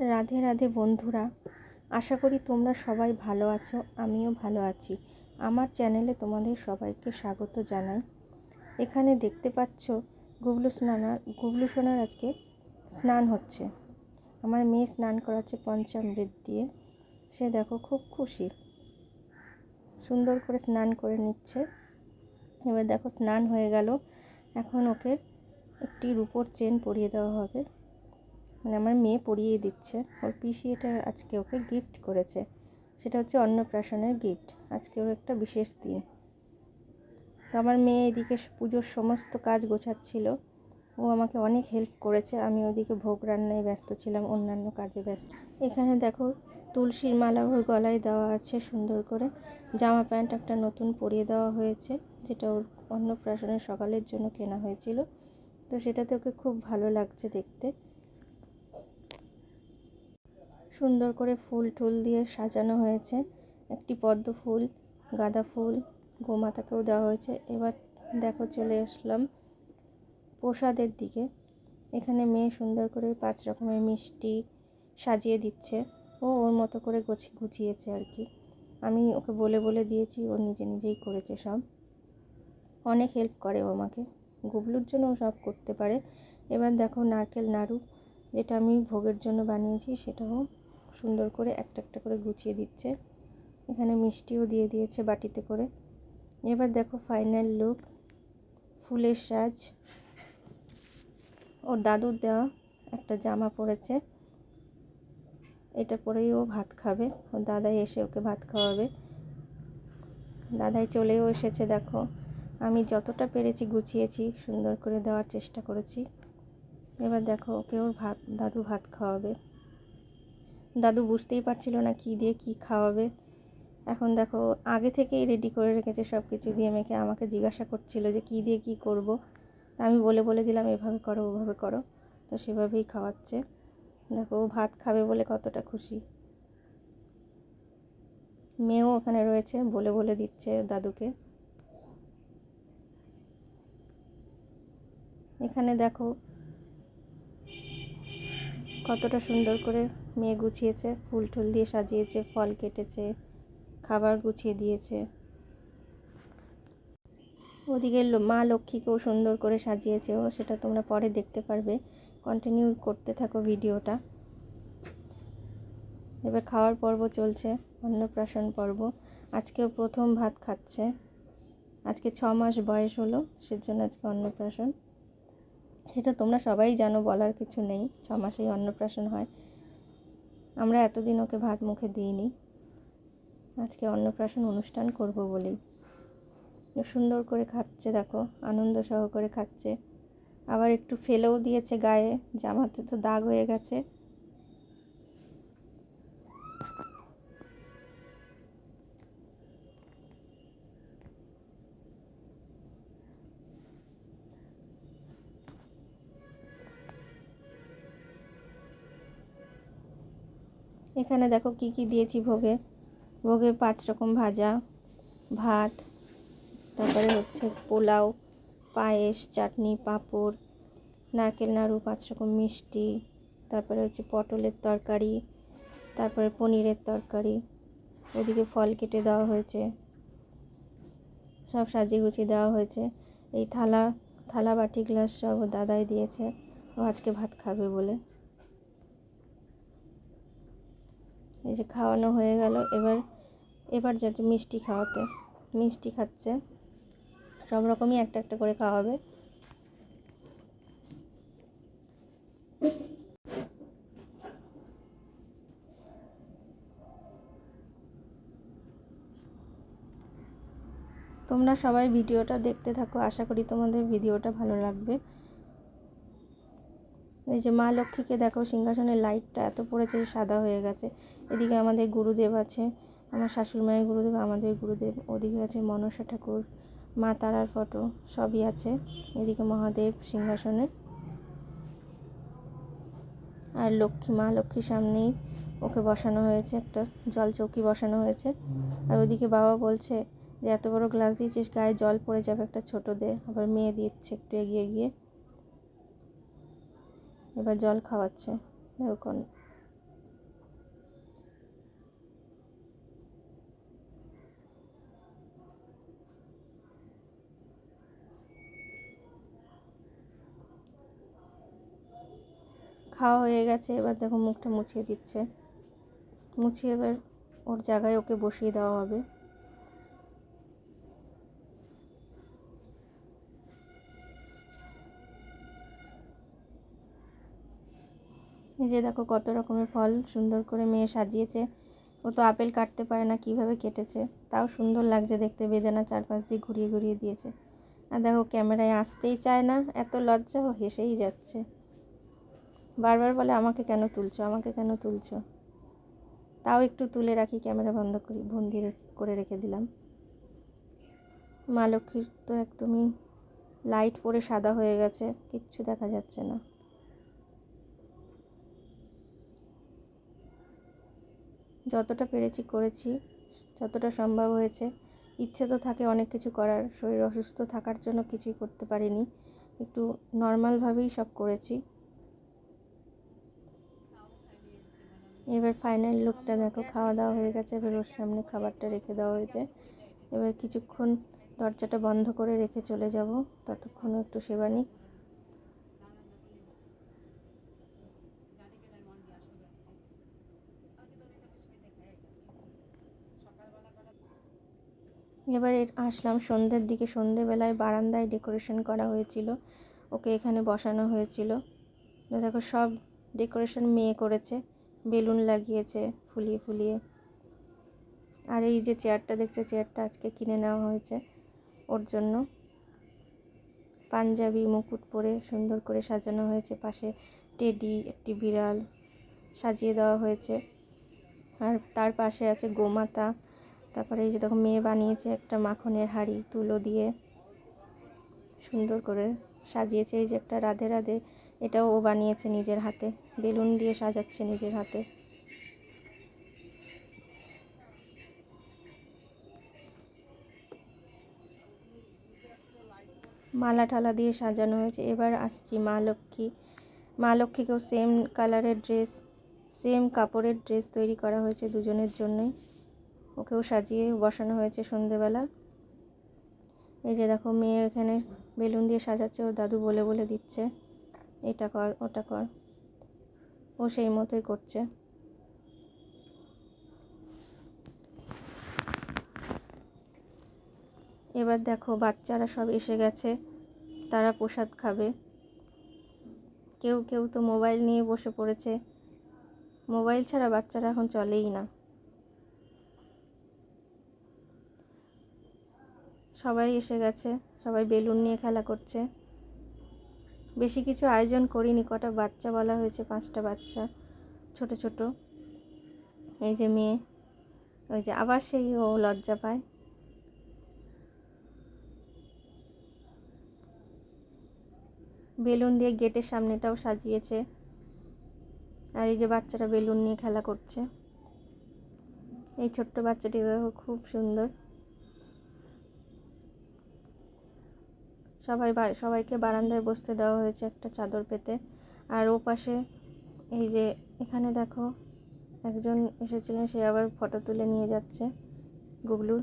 রাধে রাধে বন্ধুরা, আশা করি তোমরা সবাই ভালো আছো, আমিও ভালো আছি। আমার চ্যানেলে তোমাদের সবাইকে স্বাগত জানাই। এখানে দেখতে পাচ্ছ গুবলু স্নানার গুবলু সোনার আজকে স্নান হচ্ছে। আমার মেয়ে স্নান করাচ্ছে পঞ্চামৃত দিয়ে। সে দেখো খুব খুশি। সুন্দর করে স্নান করে নিচ্ছে। এবার দেখো স্নান হয়ে গেল। এখন ওকে একটি রূপোর চেন পরিয়ে দেওয়া হবে। মানে আমার মেয়ে পরিয়ে দিচ্ছে। ওর পিসি এটা আজকে ওকে গিফট করেছে। সেটা হচ্ছে অন্নপ্রাশনের গিফট আজকে ওর একটা বিশেষ দিন। তো আমার মেয়ে এদিকে পুজোর সমস্ত কাজ গোছাচ্ছিল। ও আমাকে অনেক হেল্প করেছে। আমি ওদিকে ভোগ রান্নায় ব্যস্ত ছিলাম, অন্যান্য কাজে ব্যস্ত। এখানে দেখো তুলসীর মালা ওর গলায় দেওয়া আছে সুন্দর করে। জামা প্যান্ট একটা নতুন পরিয়ে দেওয়া হয়েছে, যেটা ওর অন্নপ্রাশনের সকালের জন্য কেনা হয়েছিল। তো সেটাতে ওকে খুব ভালো লাগছে দেখতে। সুন্দর করে ফুল টুল দিয়ে সাজানো হয়েছে। একটি পদ্ম ফুল, গাঁদা ফুল, গোমাতাকেও দেওয়া হয়েছে। এবার দেখো চলে আসলাম প্রসাদের দিকে। এখানে মেয়ে সুন্দর করে পাঁচ রকমের মিষ্টি সাজিয়ে দিচ্ছে। ও ওর মতো করে গুছি, গুছিয়েছে আর কি। আমি ওকে বলে বলে দিয়েছি, ও নিজে নিজেই করেছে সব। অনেক হেল্প করে ও আমাকে। গুবলুর জন্য সব করতে পারে। এবার দেখো নারকেল নাড়ু, যেটা আমি ভোগের জন্য বানিয়েছি, সেটাও সুন্দর করে একটা একটা করে গুছিয়ে দিচ্ছে। এখানে মিষ্টিও দিয়ে দিয়েছে বাটিতে করে। এবার দেখো ফাইনাল লুক ফুলের সাজ। ওর দাদুর দেওয়া একটা জামা পরেছে। এটা পরেই ও ভাত খাবে। ওর দাদাই এসে ওকে ভাত খাওয়াবে। দাদাই চলেও এসেছে, দেখো। আমি যতটা পেরেছি গুছিয়েছি, সুন্দর করে দেওয়ার চেষ্টা করেছি। এবার দেখো ওকে ওর ভাত, দাদু ভাত খাওয়াবে। দাদু বুঝতেই পারছিল না কি দিয়ে কি খাওয়াবে। এখন দেখো, আগে থেকেই রেডি করে রেখেছে সব কিছু দিয়ে মেখে আমাকে জিজ্ঞাসা করছিল যে কি দিয়ে কি করব। আমি বলে বলে দিলাম, এভাবে করো, ওভাবে করো। তো সেভাবেই খাওয়াচ্ছে। দেখো, ও ভাত খাবে বলে কতটা খুশি। মেয়েও ওখানে রয়েছে, বলে বলে দিচ্ছে দাদুকে। এখানে দেখো কতটা সুন্দর করে মেয়ে গুছিয়েছে ফুল টুল দিয়ে সাজিয়েছে, ফল কেটেছে, খাবার গুছিয়ে দিয়েছে। ওদিকে মা লক্ষ্মীকেও সুন্দর করে সাজিয়েছে ও, সেটা তোমরা পরে দেখতে পারবে। কন্টিনিউ করতে থাকো ভিডিওটা। এবার খাওয়ার পর্ব চলছে, অন্নপ্রাশন পর্ব। আজকেও প্রথম ভাত খাচ্ছে। আজকে ছ মাস বয়স হলো, সেজন্য আজকে অন্নপ্রাশন। সেটা তোমরা সবাই জানো, বলার কিছু নেই। ছ মাসেই অন্নপ্রাশন হয়। আমরা এতদিন ওকে ভাত মুখে দিইনি। আজকে অন্নপ্রাশন অনুষ্ঠান করব বলেই। সুন্দর করে খাচ্ছে, দেখো, আনন্দ সহকারে খাচ্ছে। আবার একটু ফেলেও দিয়েছে গায়ে, জামাতে তো দাগ হয়ে গেছে। এখানে দেখো কি কি দিয়েছি ভোগে। ভোগে পাঁচ রকম ভাজা, ভাত, তারপরে হচ্ছে পোলাও, পায়েস, চাটনি, পাঁপড়, নারকেল, নাড়ু, পাঁচ রকম মিষ্টি, তারপরে হচ্ছে পটলের তরকারি, তারপরে পনিরের তরকারি, ওদিকে ফল কেটে দেওয়া হয়েছে, সব সাজিয়ে গুছিয়ে দেওয়া হয়েছে। এই থালা থালা বাটি, গ্লাস সব দাদাই দিয়েছে, ও আজকে ভাত খাবে বলে। এই যে খাওয়ানো হয়ে গেল। এবার এবার যাচ্ছে মিষ্টি খাওয়াতে, মিষ্টি খাচ্ছে। সব রকমই একটা একটা করে খাওয়াবে। তোমরা সবাই ভিডিওটা দেখতে থাকো। আশা করি তোমাদের ভিডিওটা ভালো লাগবে। এই যে মা লক্ষ্মীকে দেখো, সিংহাসনের লাইটটা এত পড়েছে সাদা হয়ে গেছে। এদিকে আমাদের গুরুদেব আছে, আমার শাশুড়ি মায়ের গুরুদেব, আমাদের গুরুদেব। ওদিকে আছে মনসা ঠাকুর, মা তারার ফটো, সবই আছে। এদিকে মহাদেব সিংহাসনে। আর লক্ষ্মী, মা লক্ষ্মীর সামনেই ওকে বসানো হয়েছে, একটা জল চৌকি বসানো হয়েছে। আর ওদিকে বাবা বলছে যে, এত বড় গ্লাস দিয়েছিস, গায়ে জল পড়ে যাবে, একটা ছোটো দে। আবার মেয়ে দিচ্ছে, একটু এগিয়ে গিয়ে। এবার জল খাওয়াচ্ছে, দেখুন। খাওয়া হয়ে গেছে, এবার দেখো মুখটা মুছিয়ে দিচ্ছে। মুছিয়ে এবার ওর জায়গায় ওকে বসিয়ে দেওয়া হবে। যে দেখো কত রকমের ফল সুন্দর করে মেয়ে সাজিয়েছে। ও তো আপেল কাটতে পারে না, কীভাবে কেটেছে? তাও সুন্দর লাগছে দেখতে, বেদানা চারপাশ দিয়ে ঘুরিয়ে ঘুরিয়ে দিয়েছে। আর দেখো ক্যামেরায় আসতেই চায় না, এত লজ্জা, ও হেসেই যাচ্ছে। বারবার বলে, আমাকে কেন তুলছো? আমাকে কেন তুলছো? তাও একটু তুলে রাখি, ক্যামেরা বন্ধ করি, বন্দি করে রেখে দিলাম। মা লক্ষ্মীর তো একদমই লাইট পরে সাদা হয়ে গেছে, কিচ্ছু দেখা যাচ্ছে না। যতটা পেরেছি করেছি, যতটা সম্ভব হয়েছে। ইচ্ছে তো থাকে অনেক কিছু করার, শরীর অসুস্থ থাকার জন্য কিছুই করতে পারিনি। একটু নর্মালভাবেই সব করেছি। এবার ফাইনাল লুকটা দেখো, খাওয়া দাওয়া হয়ে গেছে, এবার ওর সামনে খাবারটা রেখে দেওয়া হয়েছে। এবার কিছুক্ষণ দরজাটা বন্ধ করে রেখে চলে যাব ততক্ষণ একটু সেবা নিই। এবার আসলাম সন্ধ্যের দিকে। সন্ধ্যেবেলায় বারান্দায় ডেকোরেশন করা হয়েছিল। ওকে এখানে বসানো হয়েছিল। দেখো সব ডেকোরেশন মেয়ে করেছে। বেলুন লাগিয়েছে ফুলিয়ে ফুলিয়ে। আর এই যে চেয়ারটা দেখছে, চেয়ারটা আজকে কিনে নেওয়া হয়েছে ওর জন্য। পাঞ্জাবি, মুকুট পরে সুন্দর করে সাজানো হয়েছে। পাশে টেডি, একটি বিড়াল সাজিয়ে দেওয়া হয়েছে। আর তার পাশে আছে গোমাতা। তারপরে এই যে দেখো মেয়ে বানিয়েছে একটা মাখনের হাড়ি তুলো দিয়ে সুন্দর করে সাজিয়েছে। এই যে একটা রাধে রাধে, এটাও ও বানিয়েছে নিজের হাতে। বেলুন দিয়ে সাজাচ্ছে নিজের হাতে। মালা ঠালা দিয়ে সাজানো হয়েছে। এবার আসছি মা লক্ষ্মী। মা লক্ষ্মীকেও সেম কালারের ড্রেস সেম কাপড়ের ড্রেস তৈরি করা হয়েছে দুজনের জন্যই। ওকেও সাজিয়ে বসানো হয়েছে সন্ধেবেলা। এই যে দেখো, মেয়ে এখানে বেলুন দিয়ে সাজাচ্ছে, ওর দাদু বলে বলে দিচ্ছে, এটা কর, ওটা কর। ও সেই মতোই করছে। এবার দেখো, বাচ্চারা সব এসে গেছে, তারা প্রসাদ খাবে। কেউ কেউ তো মোবাইল নিয়ে বসে পড়েছে। মোবাইল ছাড়া বাচ্চারা এখন চলেই না। সবাই এসে গেছে, সবাই বেলুন নিয়ে খেলা করছে। বেশি কিছু আয়োজন করিনি, কটা বাচ্চা বলা হয়েছে, পাঁচটা বাচ্চা, ছোট ছোট। এই যে মেয়ে, ওই যে আবার সেই ও লজ্জা পায়। বেলুন দিয়ে গেটের সামনেটাও সাজিয়েছে। আর এই যে বাচ্চারা বেলুন নিয়ে খেলা করছে। এই ছোট্ট বাচ্চাটি খুব সুন্দর। সবাই সবাইকে বারান্দায় বসতে দেওয়া হয়েছে একটা চাদর পেতে। আর ও পাশে এই যে এখানে দেখো একজন এসেছিলেন, সে আবার ফটো তুলে নিয়ে যাচ্ছে গুগলুর।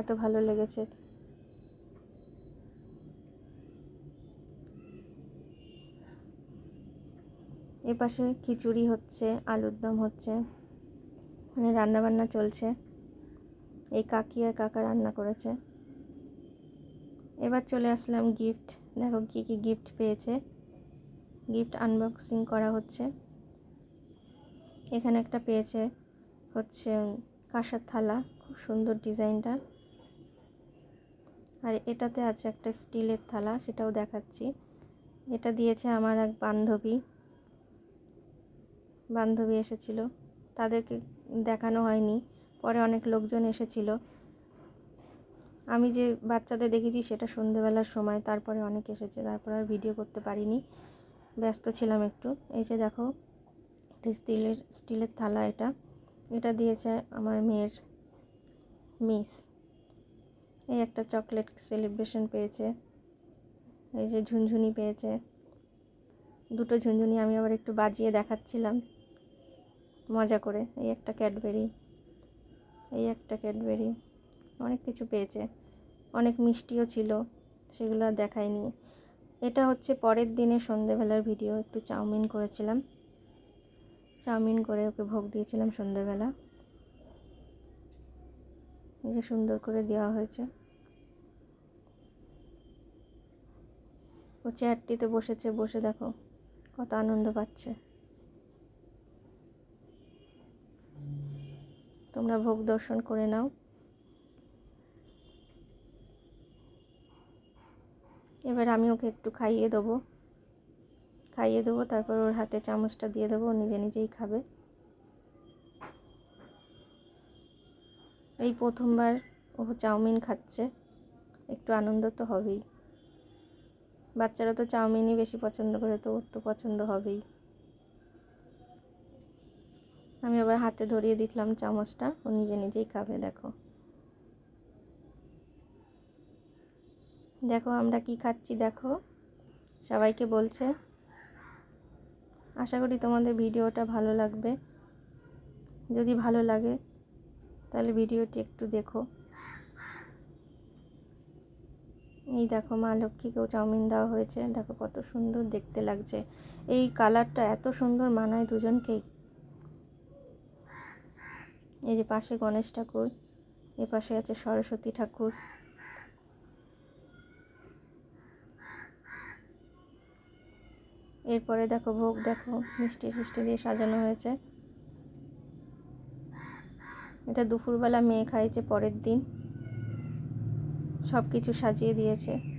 এত ভালো লেগেছে। এপাশে খিচুড়ি হচ্ছে, আলুর দম হচ্ছে মানে রান্নাবান্না চলছে। এই কাকি আর কাকা রান্না করেছে। এবার চলে আসলাম গিফট দেখো কী কী গিফট পেয়েছে। গিফট আনবক্সিং করা হচ্ছে। এখানে একটা পেয়েছে হচ্ছে কাঁসার থালা। খুব সুন্দর ডিজাইনটা। আর এটাতে আছে একটা স্টিলের থালা, সেটাও দেখাচ্ছি। এটা দিয়েছে আমার এক বান্ধবী। বান্ধবী এসেছিল। তাদেরকে দেখানো হয়নি। পরে অনেক লোকজন এসেছিল। আমি যে বাচ্চাদের দেখেছি সেটা সন্ধেবেলার সময়, তারপরে অনেক এসেছে, তারপর আর ভিডিও করতে পারিনি। ব্যস্ত ছিলাম একটু। এই যে দেখো স্টিলের স্টিলের থালা এটা। এটা দিয়েছে আমার মেয়ের মিস এই একটা চকলেট সেলিব্রেশন পেয়েছে। এই যে ঝুনঝুনি পেয়েছে। দুটো ঝুনঝুনি আমি আবার একটু বাজিয়ে দেখাচ্ছিলাম। মজা করে। এই একটা ক্যাডবেরি এই একটা ক্যাডবেরি অনেক কিছু পেয়েছে। অনেক মিষ্টিও ছিল, সেগুলো আর দেখায়নি এটা হচ্ছে পরের দিনে সন্ধেবেলার ভিডিও, একটু চাউমিন করেছিলাম। চাউমিন করে ওকে ভোগ দিয়েছিলাম সন্ধেবেলা। যে সুন্দর করে দেওয়া হয়েছে। ও চেয়ারটিতে বসেছে, বসে দেখো কত আনন্দ পাচ্ছে। তোমরা ভোগ দর্শন করে নাও। এবার আমি ওকে একটু খাইয়ে দেবো। খাইয়ে দেবো, তারপর ওর হাতে চামচটা দিয়ে দেবো, ও নিজে নিজেই খাবে। এই প্রথমবার ও চাউমিন খাচ্ছে, একটু আনন্দ তো হবেই। বাচ্চারা তো চাউমিনই বেশি পছন্দ করে, তো ওর তো পছন্দ হবেই। আমি আবার হাতে ধরিয়ে দিলাম চামচটা, ও নিজে নিজেই খাবে, দেখো। দেখো আমরা কি খাচ্ছি, দেখো। সবাইকে বলছে। আশা করি তোমাদের ভিডিওটা ভালো লাগবে। যদি ভালো লাগে, তাহলে ভিডিওটি একটু দেখো। এই দেখো, মা লক্ষ্মীকেও চাউমিন দেওয়া হয়েছে। দেখো কত সুন্দর দেখতে লাগছে। এই কালারটা এত সুন্দর মানায় দুজনকেই এই যে পাশে গণেশ ঠাকুর, এ পাশে আছে সরস্বতী ঠাকুর। এরপরে দেখো ভোগ, দেখো মিষ্টি, ফিষ্টি দিয়ে সাজানো হয়েছে। এটা দুপুরবেলা মেয়ে খাইছে, পরের দিন। সব কিছু সাজিয়ে দিয়েছে।